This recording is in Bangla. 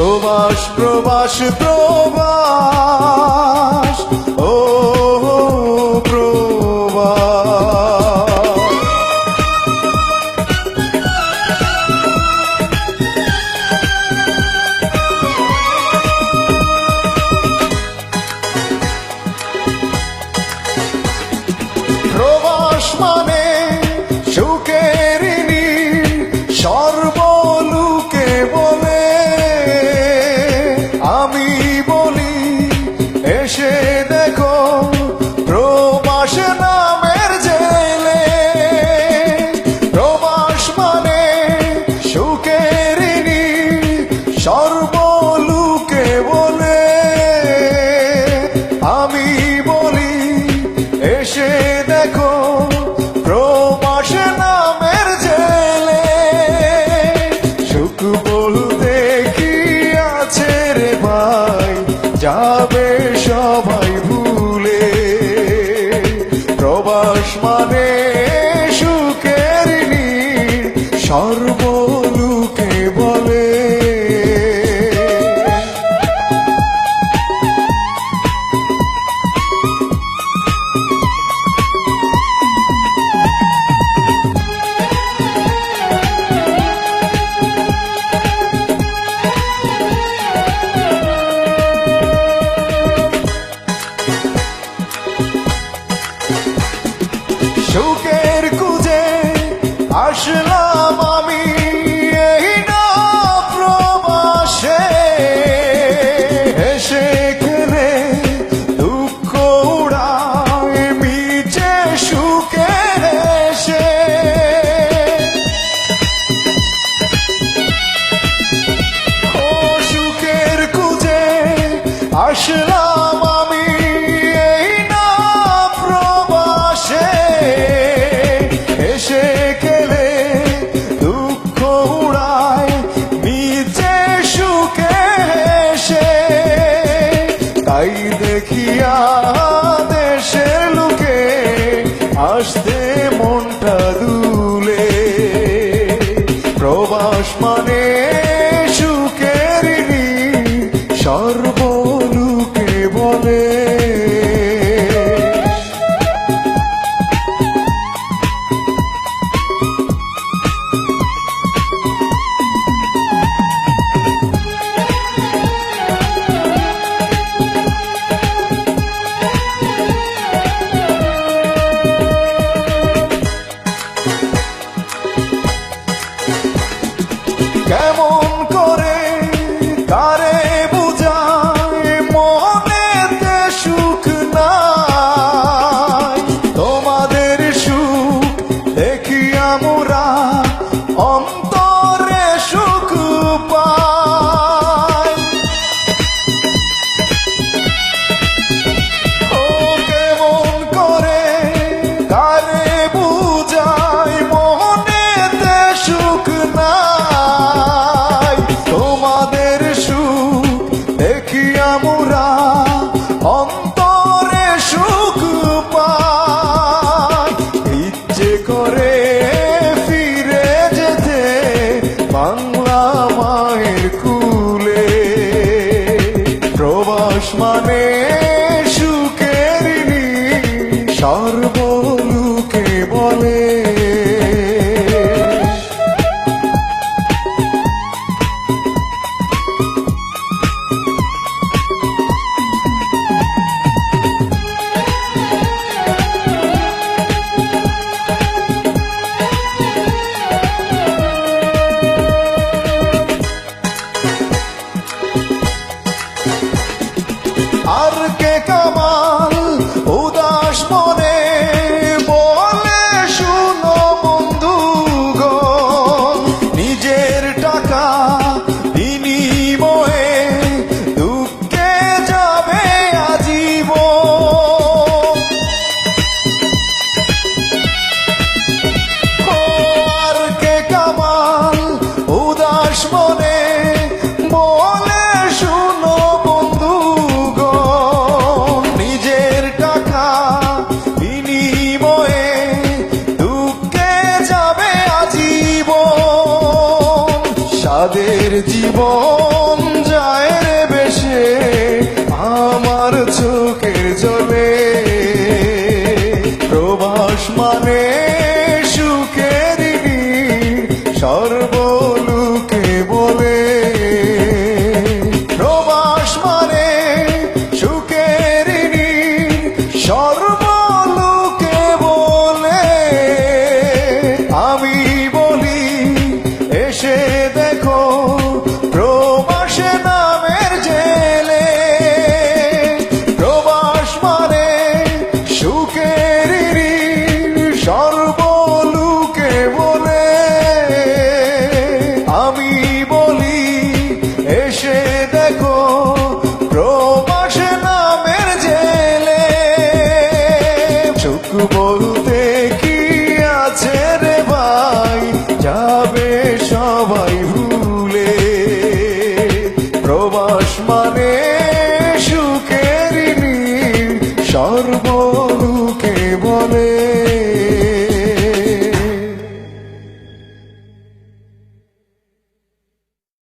প্রবাস প্রবাস প্রবাস। ও প্রবাস মানে रे দেখিয়া দেশে লোকে আসতে মনটা দুলে। প্রবাস মানে সুখেরিনি সর্ব का জীবন যায় রে বেশে, আমার চোখের জলে প্রবাস মানে সুখের সর্বলোকে বলে। প্রবাস মানে সুখের সর্বলোকে বলে। আমি বলি, এসে